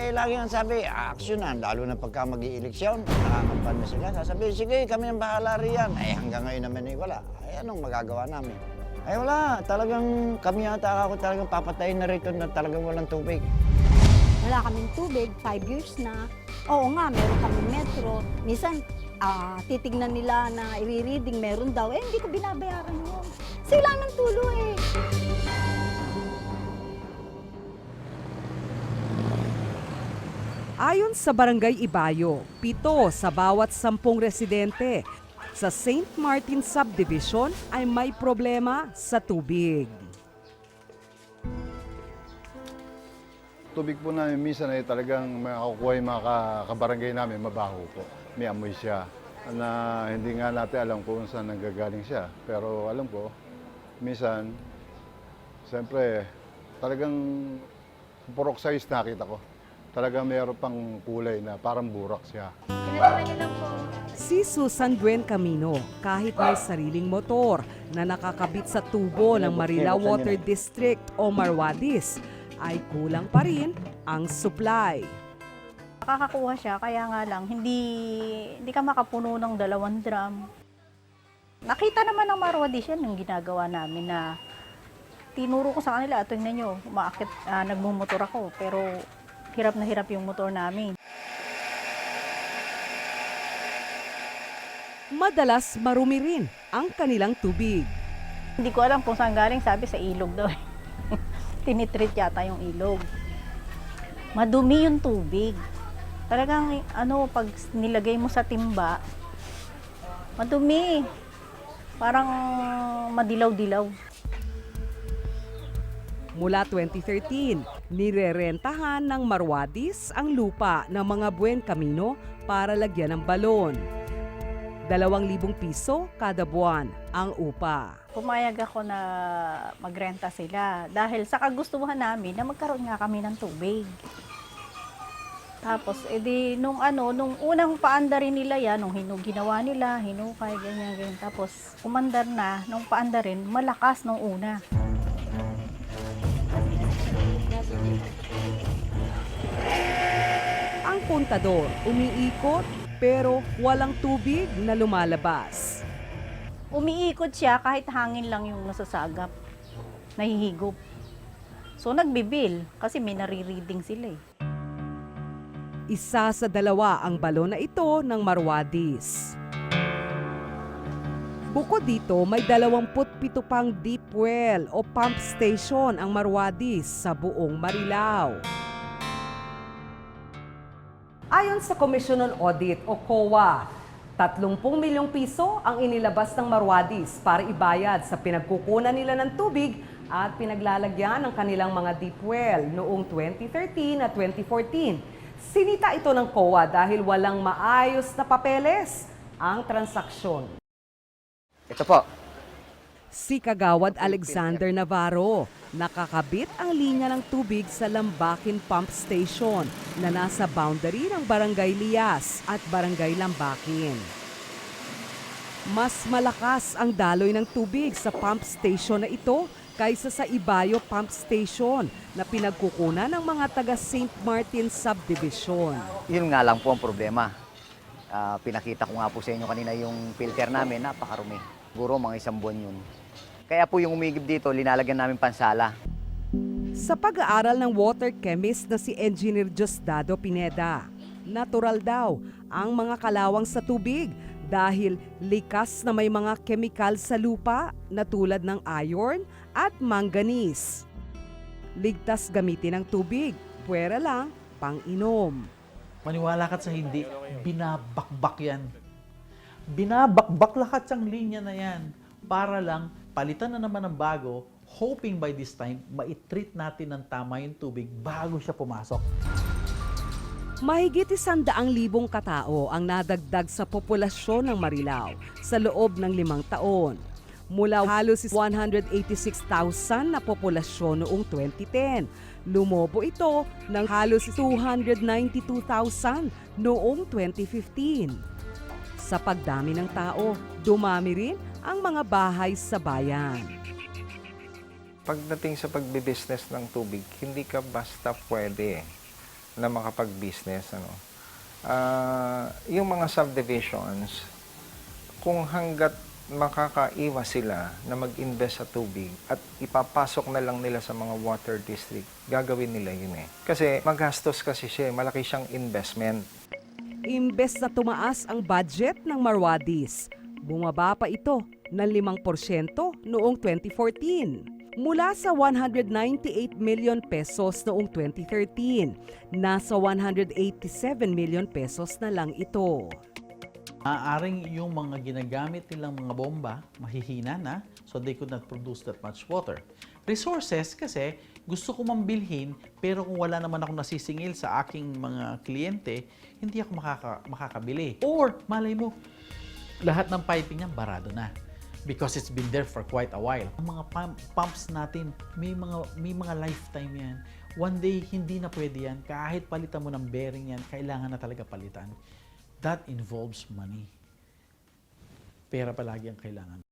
Eh, lagi ang sabi, aksyonan, lalo na pagka mag eleksyon nakakampan na sila. Sasabi, sige, kami ang bahala riyan. Eh, hanggang ngayon naman eh, wala. Eh, anong magagawa namin? Eh, wala. Talagang kami yata ako talagang papatayin na rito na talagang walang tubig. Wala kaming tubig, five years na. Oo nga, meron kaming metro. Minsan, ah, titignan nila na i-reading, meron daw. Eh, hindi ko binabayaran yun. Sila ng tulo eh. Ayon sa Barangay Ibayo, pito sa bawat sampung residente sa St. Martin Subdivision ay may problema sa tubig. Tubig po namin minsan ay talagang makakukuha yung mga ka- kabarangay namin, mabaho po. May amoy siya na hindi nga natin alam kung saan nanggagaling siya. Pero alam ko, minsan, siyempre, talagang purok size nakita ko. Talagang mayroon pang kulay na parang burak siya. Si Susan Duen Camino, kahit may sariling motor na nakakabit sa tubo ng Marilao Water District o Marwadis, ay kulang pa rin ang supply. Nakakakuha siya, kaya nga lang, hindi, hindi ka makapuno ng dalawang drum. Nakita naman ng Marwadis yan yung ginagawa namin na tinuro ko sa kanila, tingnan nyo, umaakit, ah, nagmumotor ako, pero hirap na hirap yung motor namin. Madalas marumi rin ang kanilang tubig. Hindi ko alam kung saan galing, sabi sa ilog daw. Tinitreat yata yung ilog. Madumi yung tubig. Talagang ano, pag nilagay mo sa timba, madumi. Parang madilaw-dilaw. Mula 2013, nirerentahan ng Marwadis ang lupa ng mga Buen Camino para lagyan ng balon. Dalawang libong piso kada buwan ang upa. Pumayag ako na magrenta sila dahil sa kagustuhan namin na magkaroon nga kami ng tubig. Tapos, edi, nung ano, nung unang paandarin nila yan, nung hinu, ginawa nila, hinukay, ganyan, ganyan. Tapos, umandar na, nung paandarin, malakas nung una. Kontador umiikot pero walang tubig na lumalabas. Umiikot siya kahit hangin lang yung nasasagap. Nahihigop. So, nagbibil kasi may nare-reading sila eh. Isa sa dalawa ang balon na ito ng Marwadis. Bukod dito, may 27 pang deep well o pump station ang Marwadis sa buong Marilao. Ayon sa Commission on Audit o COA, 30 milyong piso ang inilabas ng Marwadis para ibayad sa pinagkukunan nila ng tubig at pinaglalagyan ng kanilang mga deep well noong 2013 at 2014. Sinita ito ng COA dahil walang maayos na papeles ang transaksyon. Ito po. Si Kagawad Alexander Navarro, nakakabit ang linya ng tubig sa Lambakin Pump Station na nasa boundary ng Barangay Lias at Barangay Lambakin. Mas malakas ang daloy ng tubig sa pump station na ito kaysa sa Ibayo Pump Station na pinagkukunan ng mga taga St. Martin Subdivision. Yun nga lang po ang problema. Ah, pinakita ko nga po sa inyo kanina yung filter namin, napakarumi. Siguro mga isang buwan yun. Kaya po yung umigib dito, linalagyan namin pansala. Sa pag-aaral ng water chemist na si Engineer Diosdado Pineda, natural daw ang mga kalawang sa tubig dahil likas na may mga kemikal sa lupa na tulad ng iron at manganese. Ligtas gamitin ang tubig, puwera lang pang-inom. Maniwala ka sa hindi, binabakbak yan. Binabakbak lahat ng linya na yan para lang palitan na naman ng bago, hoping by this time, maitreat natin ng tama yung tubig bago siya pumasok. Mahigit isandaang libong katao ang nadagdag sa populasyon ng Marilao sa loob ng limang taon. Mula halos 186,000 na populasyon noong 2010, lumobo ito ng halos 292,000 noong 2015. Sa pagdami ng tao, dumami rin ang mga bahay sa bayan. Pagdating sa pagbibusiness ng tubig, hindi ka basta pwede na makapag-business. Ano. Ah, yung mga subdivisions, kung hanggat makakaiwas sila na mag-invest sa tubig at ipapasok na lang nila sa mga water district, gagawin nila yun eh. Kasi magastos kasi siya, eh. malaki siyang investment. Imbes na tumaas ang budget ng Marwadis, bumaba pa ito ng 5% noong 2014. Mula sa 198 million pesos noong 2013, nasa 187 million pesos na lang ito. Maaaring yung mga ginagamit nilang mga bomba, mahihina na, so they could not produce that much water. Resources, kasi gusto ko mambilhin, pero kung wala naman ako nasisingil sa aking mga kliyente, hindi ako makaka, makakabili. Or, malay mo, lahat ng piping niyan barado na because it's been there for quite a while. Ang mga pump- pumps natin, may mga may mga lifetime yan. One day hindi na pwede yan. Kahit palitan mo ng bearing yan, kailangan na talaga palitan. That involves money. Pera palagi ang kailangan.